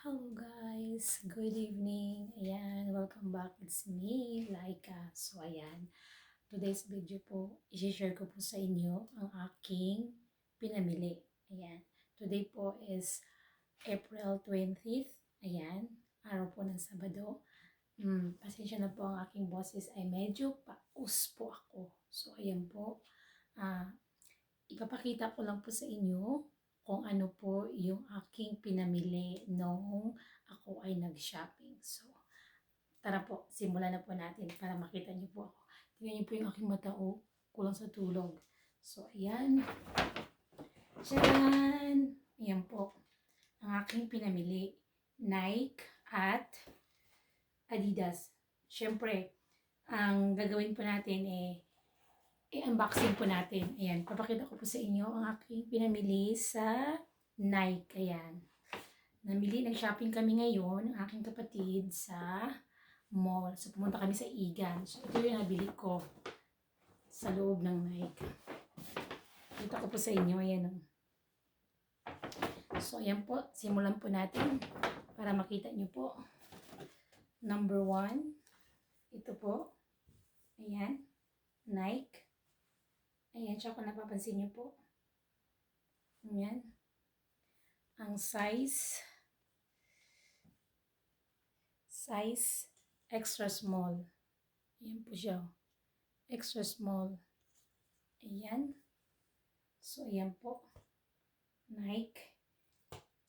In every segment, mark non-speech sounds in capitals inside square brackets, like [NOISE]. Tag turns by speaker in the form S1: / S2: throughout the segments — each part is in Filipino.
S1: Hello guys, good evening. Ayan, welcome back. It's me, Laika. So ayan, today's video po, i-share ko po sa inyo ang aking pinamili. Ayan, today po is April 20th. Ayan, araw po ng Sabado. Hmm, pasensya na po ang aking boses ay medyo paus po ako. So ayan po, ah, ipapakita ko lang po sa inyo kung ano po yung aking pinamili noong ako ay nag-shopping. So, tara po, simulan na po natin para makita niyo po ako. Tingnan niyo po yung aking mata, oh, kulang sa tulog. So, ayan. Tcharan! Ayan po, ang aking pinamili. Nike at Adidas. Siyempre, ang gagawin po natin eh, i-unboxing po natin. Ayan, papakita ko po sa inyo ang aking pinamili sa Nike. Ayan. Namili, nag-shopping kami ngayon, ang aking kapatid sa mall. So, pumunta kami sa Igan. So, ito yung nabili ko sa loob ng Nike. Kita ko po sa inyo. Ayan. oh. So, ayan po. Simulan po natin para makita nyo po. Number one. Ito po. Ayan. Nike. Ayan siya kung napapansin niyo po. Ayan. Ang size. Size extra small. Ayan po siya. Extra small. Ayan. So, ayan po. Nike.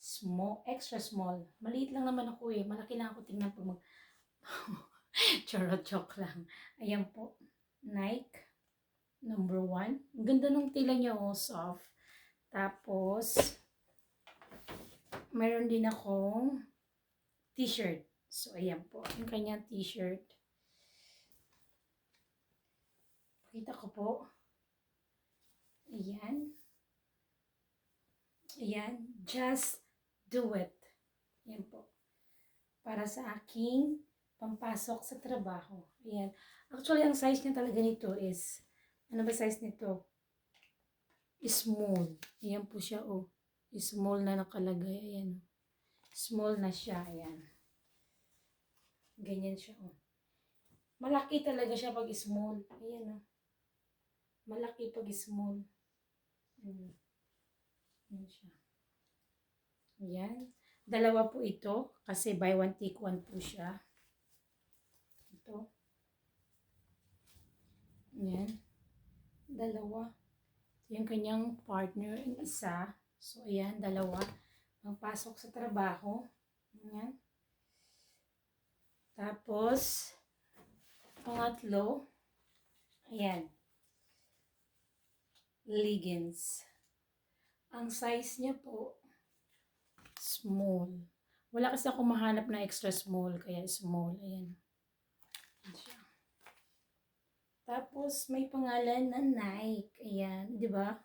S1: Small. Extra small. Maliit lang naman ako eh. Malaki lang ako tingnan po mag... [LAUGHS] Charot joke lang. Ayan po. Nike. Number one. Ang ganda ng tila niya, oh, soft. Tapos, meron din akong t-shirt. So, ayan po. Yung kanyang t-shirt. Pakita ko po. Ayan. Ayan. Just do it. Ayan po. Para sa aking pampasok sa trabaho. Ayan. Actually, ang size niya talaga nito is ano ba size nito? Small. Ayan po siya, oh. Small na nakalagay. Ayan. Small na siya. Ayan. Ganyan siya, oh. Malaki talaga siya pag small. Ayan, oh. Malaki pag small. Ayan. Siya. Ayan. Dalawa po ito. Kasi buy one, take one po siya. Ito. Ayan dalawa. Yung kanyang partner, yung isa. So, ayan, dalawa. Magpasok sa trabaho. Ayan. Tapos, pangatlo, ayan, leggings. Ang size niya po, small. Wala kasi ako mahanap na extra small, kaya small. Ayan. Ayan siya. Tapos, may pangalan na Nike. Ayan, di ba? [LAUGHS]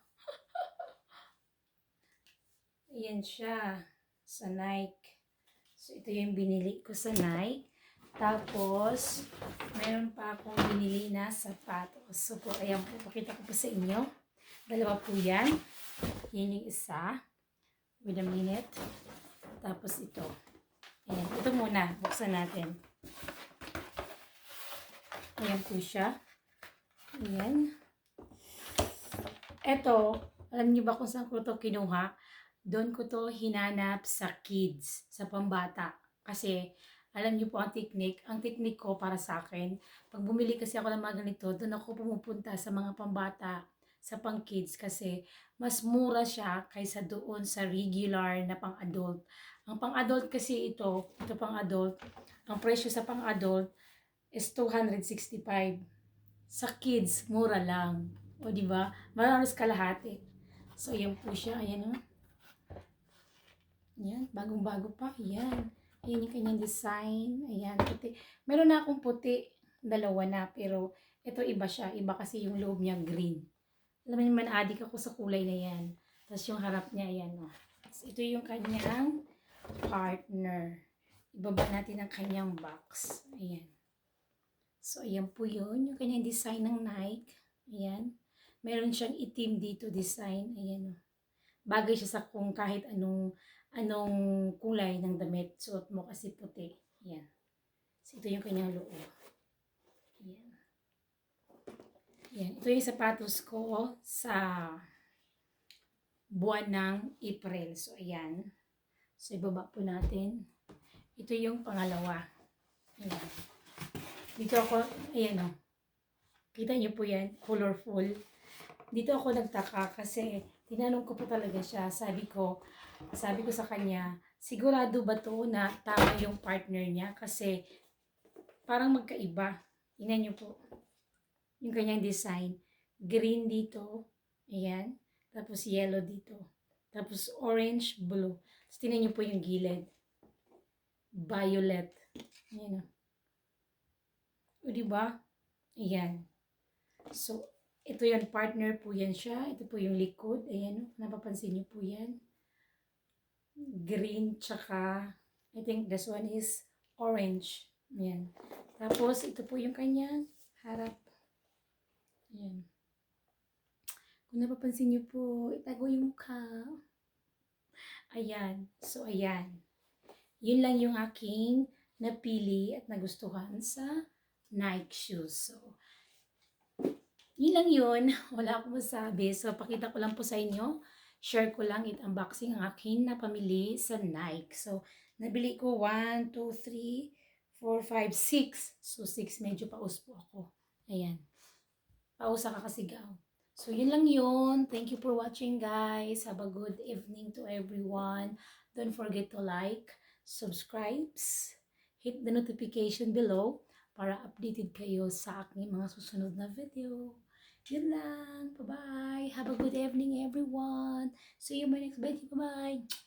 S1: Ayan siya. Sa Nike. So, ito yung binili ko sa Nike. Tapos, mayroon pa akong binili na sapatos. So, po, ayan po, pakita ko po sa inyo. Dalawa po yan. Yan yung isa. Wait a minute. Tapos ito. Ayan, ito muna. Buksan natin. Ayan po siya. Ayan. Ito, alam niyo ba kung saan ko to kinuha? Doon ko to hinanap sa kids, sa pambata. Kasi, alam niyo po ang technique. Ang technique ko para sa akin, pag bumili kasi ako ng mga ganito, doon ako pumupunta sa mga pambata, sa pang kids kasi mas mura siya kaysa doon sa regular na pang adult. Ang pang adult kasi ito, ito pang adult, ang presyo sa pang adult is 265 sa kids, mura lang. O, di ba? Maralos kalahati. So, ayan po siya. Ayan, o. Ayan, bagong-bago pa. Ayan. Ayan yung kanyang design. Ayan, puti. Meron na akong puti. Dalawa na. Pero, ito iba siya. Iba kasi yung loob niya green. Alam mo naman, adik ako sa kulay na yan. Tapos yung harap niya, ayan, o. Tapos, ito yung kanyang partner. Ibaba natin ang kanyang box. Ayan. So, ayan po yun. Yung kanyang design ng Nike. Ayan. Meron siyang itim dito design. Ayan. oh. Bagay siya sa kung kahit anong anong kulay ng damit suot mo kasi puti. Yan. So, ito yung kanyang loob. Yan. Yan. Ito yung sapatos ko sa buwan ng April. So, ayan. So, ibaba po natin. Ito yung pangalawa. Ayan. Dito ako, ayan o. Kita niyo po yan, colorful. Dito ako nagtaka kasi tinanong ko po talaga siya. Sabi ko, sabi ko sa kanya, sigurado ba to na tama yung partner niya? Kasi parang magkaiba. Tingnan niyo po. Yung kanyang design. Green dito. Ayan. Tapos yellow dito. Tapos orange, blue. Tapos tingnan niyo po yung gilid. Violet. Ayan o. O, diba? Ayan. So, ito yan, partner po yan siya. Ito po yung likod. Ayan, napapansin niyo po yan. Green, tsaka, I think this one is orange. Ayan. Tapos, ito po yung kanyang harap. Ayan. Kung napapansin niyo po, itago yung mukha. Ayan. So, ayan. Yun lang yung aking napili at nagustuhan sa Nike shoes. So, yun lang yun. [LAUGHS] Wala akong masabi. So, pakita ko lang po sa inyo. Share ko lang it unboxing ang aking napamili sa Nike. So, nabili ko 1, 2, 3, 4, 5, 6. So, 6 medyo paus po ako. Ayan. Pausa ka kasigaw. So, yun lang yun. Thank you for watching, guys. Have a good evening to everyone. Don't forget to like, subscribe, hit the notification below para updated kayo sa aking mga susunod na video. Yun lang. Bye-bye. Have a good evening, everyone. See you in my next video. Bye-bye.